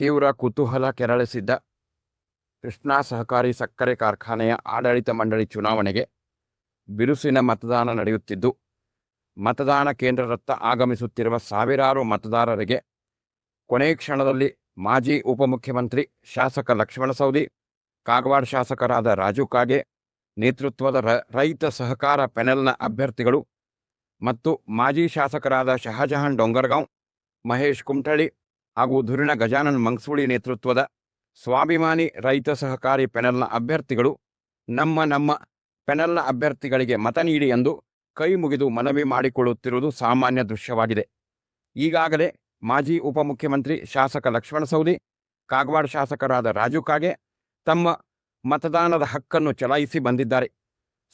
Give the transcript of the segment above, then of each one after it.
ತೀವ್ರ ಕುತೂಹಲ ಕೆರಳಿಸಿದ್ದ ಕೃಷ್ಣಾ ಸಹಕಾರಿ ಸಕ್ಕರೆ ಕಾರ್ಖಾನೆಯ ಆಡಳಿತ ಮಂಡಳಿ ಚುನಾವಣೆಗೆ ಬಿರುಸಿನ ಮತದಾನ ನಡೆಯುತ್ತಿದ್ದು, ಮತದಾನ ಕೇಂದ್ರದತ್ತ ಆಗಮಿಸುತ್ತಿರುವ ಸಾವಿರಾರು ಮತದಾರರಿಗೆ ಕೊನೆ ಕ್ಷಣದಲ್ಲಿ ಮಾಜಿ ಉಪಮುಖ್ಯಮಂತ್ರಿ ಶಾಸಕ ಲಕ್ಷ್ಮಣ ಸವದಿ, ಕಾಗವಾಡ ಶಾಸಕರಾದ ರಾಜು ಕಾಗೆ ನೇತೃತ್ವದ ರೈತ ಸಹಕಾರ ಪೆನೆಲ್ನ ಅಭ್ಯರ್ಥಿಗಳು ಮತ್ತು ಮಾಜಿ ಶಾಸಕರಾದ ಶಹಜಹಾನ್ ಡೊಂಗರ್ಗಾಂವ್, ಮಹೇಶ್ ಕುಮಟಳ್ಳಿ ಹಾಗೂ ಧುರಿಣ ಗಜಾನನ್ ಮಂಗ್ಸೂಳಿ ನೇತೃತ್ವದ ಸ್ವಾಭಿಮಾನಿ ರೈತ ಸಹಕಾರಿ ಪೆನಲ್ನ ಅಭ್ಯರ್ಥಿಗಳು ನಮ್ಮ ನಮ್ಮ ಪೆನಲ್ನ ಅಭ್ಯರ್ಥಿಗಳಿಗೆ ಮತ ನೀಡಿ ಎಂದು ಕೈ ಮುಗಿದು ಮನವಿ ಮಾಡಿಕೊಳ್ಳುತ್ತಿರುವುದು ಸಾಮಾನ್ಯ ದೃಶ್ಯವಾಗಿದೆ. ಈಗಾಗಲೇ ಮಾಜಿ ಉಪಮುಖ್ಯಮಂತ್ರಿ ಶಾಸಕ ಲಕ್ಷ್ಮಣ ಸವದಿ, ಕಾಗವಾಡ ಶಾಸಕರಾದ ರಾಜು ಕಾಗೆ ತಮ್ಮ ಮತದಾನದ ಹಕ್ಕನ್ನು ಚಲಾಯಿಸಿ ಬಂದಿದ್ದಾರೆ.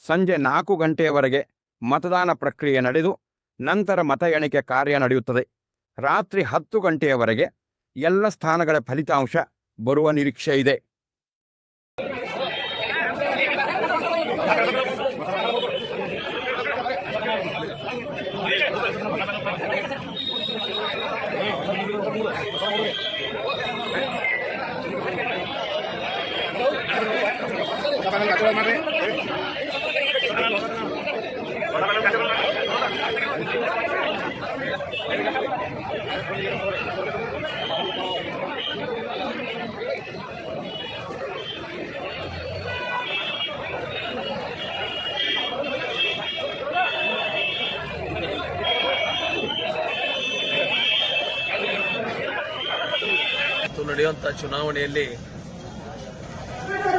ಸಂಜೆ ನಾಲ್ಕು ಗಂಟೆಯವರೆಗೆ ಮತದಾನ ಪ್ರಕ್ರಿಯೆ ನಡೆದು ನಂತರ ಮತ ಎಣಿಕೆ ಕಾರ್ಯ ನಡೆಯುತ್ತದೆ. ರಾತ್ರಿ ಹತ್ತು ಗಂಟೆಯವರೆಗೆ ಎಲ್ಲ ಸ್ಥಾನಗಳ ಫಲಿತಾಂಶ ಬರುವ ನಿರೀಕ್ಷೆ ಇದೆ. ನಡೆಯುವಂಥ ಚುನಾವಣೆಯಲ್ಲಿ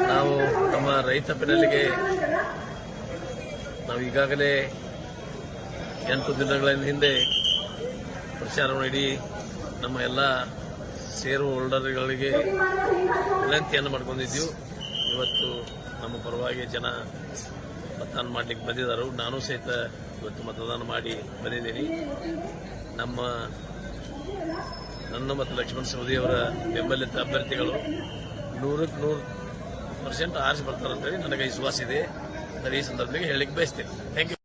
ನಾವು ನಮ್ಮ ರೈತ ಬೆನ್ನಲ್ಲಿಗೆ ನಾವು ಈಗಾಗಲೇ ಎಂಟು ದಿನಗಳ ಹಿಂದೆ ಪ್ರಚಾರ ಮಾಡಿ ನಮ್ಮ ಎಲ್ಲ ಷೇರು ಹೋಲ್ಡರ್ಗಳಿಗೆ ವಿನಂತಿಯನ್ನು ಮಾಡ್ಕೊಂಡಿದ್ದೀವಿ. ಇವತ್ತು ನಮ್ಮ ಪರವಾಗಿ ಜನ ಮತದಾನ ಮಾಡಲಿಕ್ಕೆ ಬಂದಿದ್ದಾರೆ. ನಾನು ಸಹಿತ ಇವತ್ತು ಮತದಾನ ಮಾಡಿ ಬಂದಿದ್ದೀನಿ. ನಮ್ಮ ನನ್ನ ಮತ್ತು ಲಕ್ಷ್ಮಣ ಸವದಿಯವರ ಬೆಂಬಲಿತ ಅಭ್ಯರ್ಥಿಗಳು ನೂರಕ್ಕೆ ನೂರು ಪರ್ಸೆಂಟ್ ಆರಿಸಿ ಬರ್ತಾರೆ ಅಂತೇಳಿ ನನಗೆ ವಿಶ್ವಾಸ ಇದೆ. ಅದರ ಈ ಸಂದರ್ಭದಲ್ಲಿ ಹೇಳಲಿಕ್ಕೆ ಬಯಸ್ತೇನೆ. Thank you